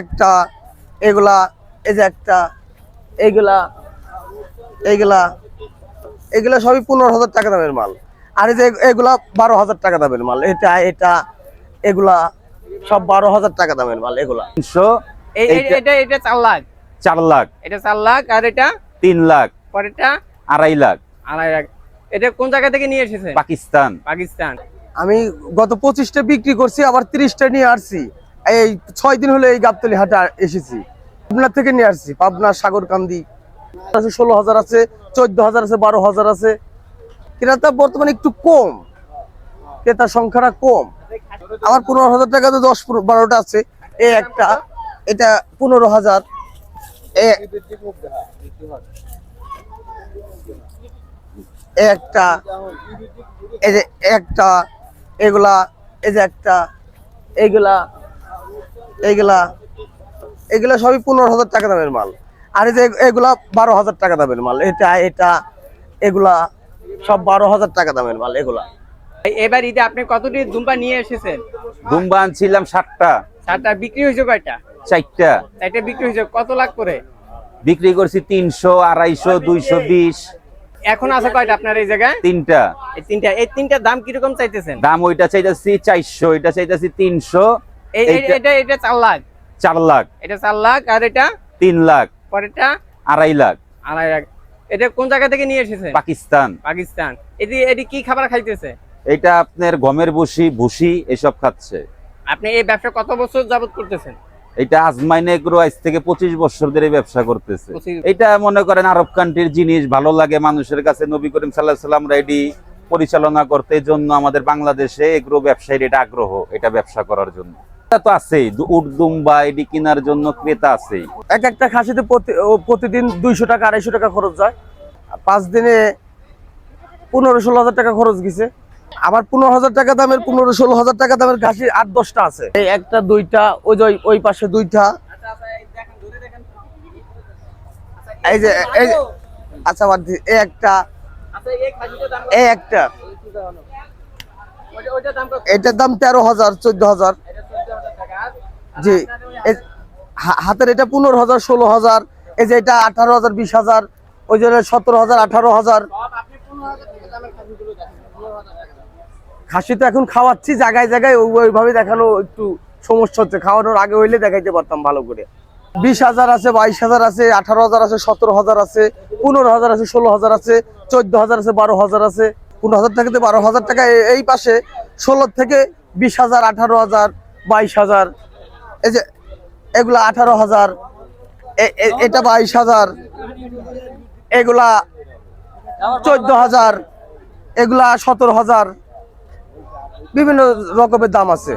একটা এগুলা এই যে একটা এইগুলা এইগুলা এগুলা সবই পনেরো হাজার টাকা দামের মাল। আর এই যে এগুলা বারো হাজার টাকা দামের মাল এটা এটা এগুলা সব বারো হাজার টাকা দামের মাল এগুলা। তিনশো এটা এটা চার লাখ। চার লাখ। এটা চার লাখ আর এটা? তিন লাখ। পরেরটা? আড়াই লাখ। আড়াই লাখ। এটা কোন জায়গা থেকে নিয়ে এসেছে? পাকিস্তান। পাকিস্তান। আমি গত পঁচিশটা বিক্রি করছি আবার তিরিশটা নিয়ে আসছি। এই ছয় দিন হলে এই গাবতলি হাটে এসেছি। পাবনা থেকে নিয়ে আসছি, পাবনা, সাগরকান্দি। আছে ষোলো হাজার আছে, চোদ্দ হাজার আছে, বারো হাজার আছে। ক্রেতা বর্তমানে একটু কম, ক্রেতার সংখ্যাটা কম। আমার পনেরো হাজার টাকা তো দশ বারোটা আছে। এ একটা, এটা পনেরো হাজার। একটা, এই যে একটা, এগুলা, এই যে একটা, এইগুলা এইগুলা এগুলা সবই পনেরো হাজার টাকা দামের মাল। আর এই যে এগুলা বারো হাজার টাকা দামের মাল এটা এটা এগুলা সব বারো হাজার টাকা দামের মাল এগুলা। এই- এবার ঈদে আপনি কতটি দুম্বা নিয়ে এসেছেন? দুম্বা আনছিলাম ষাটটা সাতটা বিক্রি হয়েছে কয়টা? চারটা। চারটা বিক্রি হয়েছে কত লাখ করে? বিক্রি করছি তিনশো আড়াইশো দুইশো বিশ। এখন আছে কয়টা আপনার এই জায়গায়? তিনটা। এই তিনটা এই তিনটার দাম কীরকম চাইতেছেন? দাম ওইটা চাইতেছি চারশো ওইটা চাইতেছি তিনশো। এটা এটা চার লাখ। চার লাখ। এটা চার লাখ আর এটা তিন লাখ। পরেরটা আড়াই লাখ। আড়াই লাখ। এটা কোন জায়গা থেকে নিয়ে এসেছেন পাকিস্তান। পাকিস্তান। এটি এটি কি খাবার খাইতেছে? এটা আপনার গমের ভুসি ভুসি এসব খাচ্ছে। আপনি এই ব্যবসা কত বছর যাবত করতেছেন? এটা আজমাইনে এগ্রো আজ থেকে পঁচিশ বছর ধরে ব্যবসা করতেছে। এটা মনে করেন আরব কান্ট্রির জিনিস ভালো লাগে মানুষের কাছে। নবী করিম সাল্লাহ সাল্লাম রেডি পরিচালনা করতে। জন্য আমাদের বাংলাদেশে এগ্রো ব্যবসায়ীর এটা আগ্রহ এটা ব্যবসা করার জন্য। তো আছেই উর্দুম বা এটি কেনার জন্য ক্রেতা আছেই। এক একটা খাসিতে ও প্রতিদিন দুইশো টাকা আড়াইশো টাকা খরচ যায় পাঁচ দিনে পনেরো ষোলো হাজার টাকা খরচ গেছে। আবার পনেরো হাজার টাকা দামের পনেরো ষোলো হাজার টাকা দামের খাসি আট দশটা আছে। এই একটা দুইটা ওই যে ওই- পাশে দুইটা। এই যে এই আচ্ছা বাদ এই একটা এই একটা। এটার দাম তেরো হাজার চোদ্দ হাজার। হা- হাতের এটা পনেরো হাজার, ষোলো হাজার, এই যে এটা আঠারো হাজার, বিশ হাজার, ওই জন্য সতেরো হাজার, আঠারো হাজার। খাসি তো এখন খাওয়াচ্ছি, জায়গায় জায়গায় ওইভাবে দেখানো একটু সমস্যা হচ্ছে। খাওয়ানোর আগে হইলে দেখাইতে পারতাম ভালো করে। বিশ হাজার আছে, বাইশ হাজার আছে, আঠারো হাজার আছে, সতেরো হাজার আছে, পনেরো হাজার আছে, ষোলো হাজার আছে, চোদ্দ হাজার আছে, বারো হাজার আছে, পনেরো হাজার টাকা থেকে বারো হাজার টাকা এই পাশে ষোলো থেকে বিশ হাজার, আঠারো হাজার, বাইশ হাজার এই যে, এগুলা আঠারো হাজার এটা বাইশ হাজার, এগুলা চোদ্দ হাজার, এগুলা সতেরো হাজার, বিভিন্ন রকমের দাম আছে।